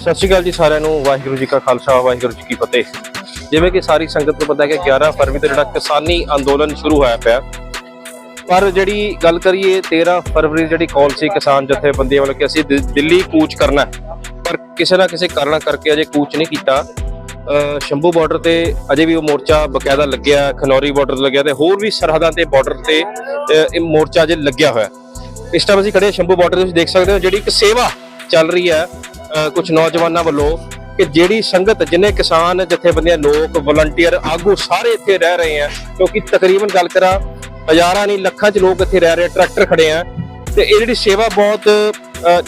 ਸਤਿ ਸ਼੍ਰੀ ਅਕਾਲ ਜੀ ਸਾਰਿਆਂ ਨੂੰ, ਵਾਹਿਗੁਰੂ ਜੀ ਕਾ ਖਾਲਸਾ, ਵਾਹਿਗੁਰੂ ਜੀ ਕੀ ਫਤਿਹ। ਜਿਵੇਂ ਕਿ ਸਾਰੀ ਸੰਗਤ ਨੂੰ ਪਤਾ ਹੈ ਕਿ 11 ਫਰਵਰੀ ਤੋਂ ਜਿਹੜਾ ਕਿਸਾਨੀ ਅੰਦੋਲਨ ਸ਼ੁਰੂ ਹੋਇਆ ਪਿਆ। ਪਰ ਜਿਹੜੀ ਗੱਲ ਕਰੀਏ 13 ਫਰਵਰੀ ਦੀ ਜਿਹੜੀ ਕਾਲ ਸੀ ਕਿਸਾਨ ਜਥੇਬੰਦੀਆਂ ਵੱਲੋਂ ਕਿ ਅਸੀਂ ਦਿੱਲੀ ਕੂਚ ਕਰਨਾ ਪਰ ਕਿਸੇ ਨਾ ਕਿਸੇ ਕਾਰਨਾਂ ਕਰਕੇ ਅਜੇ ਕੂਚ ਨਹੀਂ ਕੀਤਾ। ਸ਼ੰਭੂ ਬਾਰਡਰ ਤੇ ਅਜੇ ਵੀ ਉਹ ਮੋਰਚਾ ਬਕਾਇਦਾ ਲੱਗਿਆ, ਖਨੌਰੀ ਬਾਰਡਰ ਤੇ ਲੱਗਿਆ ਤੇ ਹੋਰ ਵੀ ਸਰਹੱਦਾਂ ਤੇ ਬਾਰਡਰ ਤੇ ਇਹ ਮੋਰਚਾ ਅਜੇ ਲੱਗਿਆ ਹੋਇਆ। ਇਸ ਟਾਈਮ ਅਸੀਂ ਖੜੇ ਸ਼ੰਭੂ ਬਾਰਡਰ ਤੇ, ਤੁਸੀਂ ਦੇਖ ਸਕਦੇ ਹੋ ਜਿਹੜੀ ਇੱਕ ਸੇਵਾ ਚੱਲ ਰਹੀ ਹੈ ਕੁਝ ਨੌਜਵਾਨਾਂ ਵੱਲੋਂ ਕਿ ਜਿਹੜੀ ਸੰਗਤ, ਜਿੰਨੇ ਕਿਸਾਨ, ਜਥੇਬੰਦੀਆਂ, ਲੋਕ ਵਲੰਟੀਅਰ ਆਗੂ ਸਾਰੇ ਇੱਥੇ ਰਹਿ ਰਹੇ ਆ ਕਿਉਂਕਿ ਤਕਰੀਬਨ ਗੱਲ ਕਰਾਂ, ਹਜ਼ਾਰਾਂ ਨਹੀਂ, ਲੱਖਾਂ ਚ ਲੋਕ ਇੱਥੇ ਰਹਿ ਰਹੇ, ਟਰੈਕਟਰ ਖੜੇ ਆ ਤੇ ਇਹ ਜਿਹੜੀ ਸੇਵਾ ਬਹੁਤ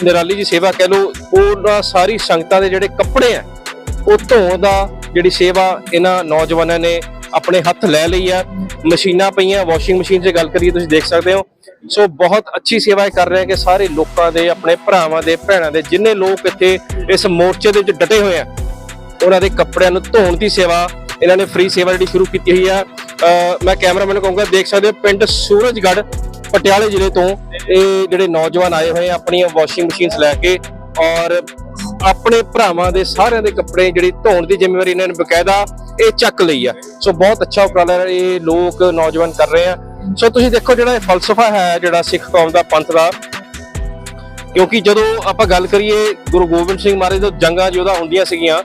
ਨਿਰਾਲੀ ਜੀ ਸੇਵਾ ਕਹਿ ਲਓ, ਉਹਨਾਂ ਸਾਰੀ ਸੰਗਤਾਂ ਦੇ ਜਿਹੜੇ ਕੱਪੜੇ ਆ ਉਹ ਧੋਣ ਦਾ ਜਿਹੜੀ ਸੇਵਾ ਇਹਨਾਂ ਨੌਜਵਾਨਾਂ ਨੇ ਆਪਣੇ ਹੱਥ ਲੈ ਲਈ ਆ ਮਸ਼ੀਨਾਂ ਪਈਆਂ, ਵਾਸ਼ਿੰਗ ਮਸ਼ੀਨ 'ਚ ਗੱਲ ਕਰੀਏ, ਤੁਸੀਂ ਦੇਖ ਸਕਦੇ ਹੋ ਸੋ ਬਹੁਤ ਅੱਛੀ ਸੇਵਾ ਇਹ ਕਰ ਰਹੇ ਕਿ ਸਾਰੇ ਲੋਕਾਂ ਦੇ, ਆਪਣੇ ਭਰਾਵਾਂ ਦੇ, ਭੈਣਾਂ ਦੇ, ਜਿੰਨੇ ਲੋਕ ਇੱਥੇ ਇਸ ਮੋਰਚੇ ਦੇ ਵਿੱਚ ਡਟੇ ਹੋਏ ਆ, ਉਹਨਾਂ ਦੇ ਕੱਪੜਿਆਂ ਨੂੰ ਧੋਣ ਦੀ ਸੇਵਾ, ਇਹਨਾਂ ਨੇ ਫ੍ਰੀ ਸੇਵਾ ਜਿਹੜੀ ਸ਼ੁਰੂ ਕੀਤੀ ਹੋਈ ਆ। ਮੈਂ ਕੈਮਰਾਮੈਨ ਕਹੂੰਗਾ, ਦੇਖ ਸਕਦੇ ਹੋ ਪਿੰਡ ਸੂਰਜਗੜ੍ਹ, ਪਟਿਆਲੇ ਜ਼ਿਲ੍ਹੇ ਤੋਂ ਇਹ ਜਿਹੜੇ ਨੌਜਵਾਨ ਆਏ ਹੋਏ ਆ, ਆਪਣੀਆਂ ਵਾਸ਼ਿੰਗ ਮਸ਼ੀਨਸ ਲੈ ਕੇ ਔਰ ਆਪਣੇ ਭਰਾਵਾਂ ਦੇ ਸਾਰਿਆਂ ਦੇ ਕੱਪੜੇ ਜਿਹੜੀ ਧੋਣ ਦੀ ਜ਼ਿੰਮੇਵਾਰੀ ਇਹਨਾਂ ਨੇ ਬਕਾਇਦਾ ਇਹ ਚੱਕ ਲਈ ਆ। ਸੋ ਬਹੁਤ ਅੱਛਾ ਉਪਰਾਲਾ ਇਹ ਲੋਕ, ਨੌਜਵਾਨ ਕਰ ਰਹੇ ਆ। ਸੋ ਤੁਸੀਂ ਦੇਖੋ ਜਿਹੜਾ ਇਹ ਫਲਸਫਾ ਹੈ ਜਿਹੜਾ ਸਿੱਖ ਕੌਮ ਦਾ ਪੰਥ ਦਾ ਕਿਉਂਕਿ ਜਦੋਂ ਆਪਾਂ ਗੱਲ ਕਰੀਏ ਗੁਰੂ ਗੋਬਿੰਦ ਸਿੰਘ ਮਹਾਰਾਜ ਜਦੋਂ ਜੰਗਾਂ ਜਿਹਦਾ ਹੁੰਦੀਆਂ ਸੀਗੀਆਂ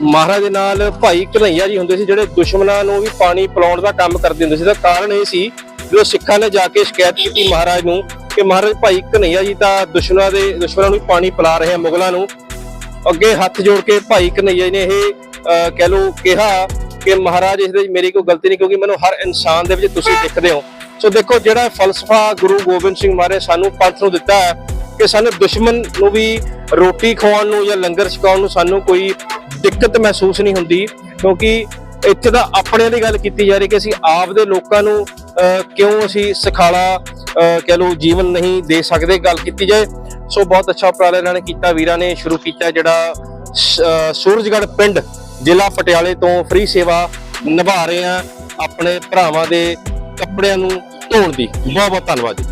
ਮਹਾਰਾਜ ਦੇ ਨਾਲ ਭਾਈ ਕਨਈਆ ਜੀ ਹੁੰਦੇ ਸੀ ਜਿਹੜੇ ਦੁਸ਼ਮਣਾਂ ਨੂੰ ਵੀ ਪਾਣੀ ਪਿਲਾਉਣ ਦਾ ਕੰਮ ਕਰਦੇ ਹੁੰਦੇ ਸੀ ਦਾ ਕਾਰਨ ਇਹ ਸੀ ਜਦੋਂ ਸਿੱਖਾਂ ਨੇ ਜਾ ਕੇ ਸ਼ਿਕਾਇਤ ਕੀਤੀ ਮਹਾਰਾਜ ਨੂੰ ਕਿ ਮਹਾਰਾਜ ਭਾਈ ਕਨਈਆ ਜੀ ਤਾਂ ਦੁਸ਼ਮਣਾਂ ਦੇ ਦੁਸ਼ਮਣਾਂ ਨੂੰ ਵੀ ਪਾਣੀ ਪਿਲਾ ਰਹੇ ਆ ਮੁਗਲਾਂ ਨੂੰ। ਅੱਗੇ ਹੱਥ ਜੋੜ ਕੇ ਭਾਈ ਕਨਈਆ ਜੀ ਨੇ ਇਹ ਅਹ, ਕਹਿ ਲਓ ਕਿਹਾ ਕਿ ਮਹਾਰਾਜ ਇਸ ਦੇ ਵਿੱਚ ਮੇਰੀ ਕੋਈ ਗਲਤੀ ਨਹੀਂ ਕਿਉਂਕਿ ਮੈਨੂੰ ਹਰ ਇਨਸਾਨ ਦੇ ਵਿੱਚ ਤੁਸੀਂ ਦਿਖਦੇ ਹੋ। ਸੋ ਦੇਖੋ ਜਿਹੜਾ ਫਲਸਫਾ ਗੁਰੂ ਗੋਬਿੰਦ ਸਿੰਘ ਮਹਾਰਾਜ ਸਾਨੂੰ ਪੰਥ ਨੂੰ ਦਿੱਤਾ ਹੈ ਕਿ ਸਾਨੂੰ ਦੁਸ਼ਮਣ ਨੂੰ ਵੀ ਰੋਟੀ ਖਵਾਉਣ ਨੂੰ ਜਾਂ ਲੰਗਰ ਛਕਾਉਣ ਨੂੰ ਸਾਨੂੰ ਕੋਈ ਦਿੱਕਤ ਮਹਿਸੂਸ ਨਹੀਂ ਹੁੰਦੀ ਕਿਉਂਕਿ ਇੱਥੇ ਤਾਂ ਆਪਣਿਆਂ ਦੀ ਗੱਲ ਕੀਤੀ ਜਾ ਰਹੀ ਕਿ ਅਸੀਂ ਆਪ ਦੇ ਲੋਕਾਂ ਨੂੰ ਕਿਉਂ ਅਸੀਂ ਸਖਾਲਾ ਅਹ, ਕਹਿ ਲਓ ਜੀਵਨ ਨਹੀਂ ਦੇ ਸਕਦੇ ਗੱਲ ਕੀਤੀ ਜਾਏ। ਸੋ ਬਹੁਤ ਅੱਛਾ ਉਪਰਾਲਾ ਇਹਨਾਂ ਨੇ ਕੀਤਾ ਵੀਰਾਂ ਨੇ ਸ਼ੁਰੂ ਕੀਤਾ ਜਿਹੜਾ ਸ- ਸੂਰਜਗੜ੍ਹ ਪਿੰਡ। ਜ਼ਿਲ੍ਹਾ ਪਟਿਆਲੇ ਤੋਂ ਫ੍ਰੀ ਸੇਵਾ ਨਿਭਾ ਰਹੇ ਆ ਆਪਣੇ ਭਰਾਵਾਂ ਦੇ ਕੱਪੜਿਆਂ ਨੂੰ ਧੋਣ ਦੀ। ਬਹੁਤ ਬਹੁਤ ਧੰਨਵਾਦ ਜੀ।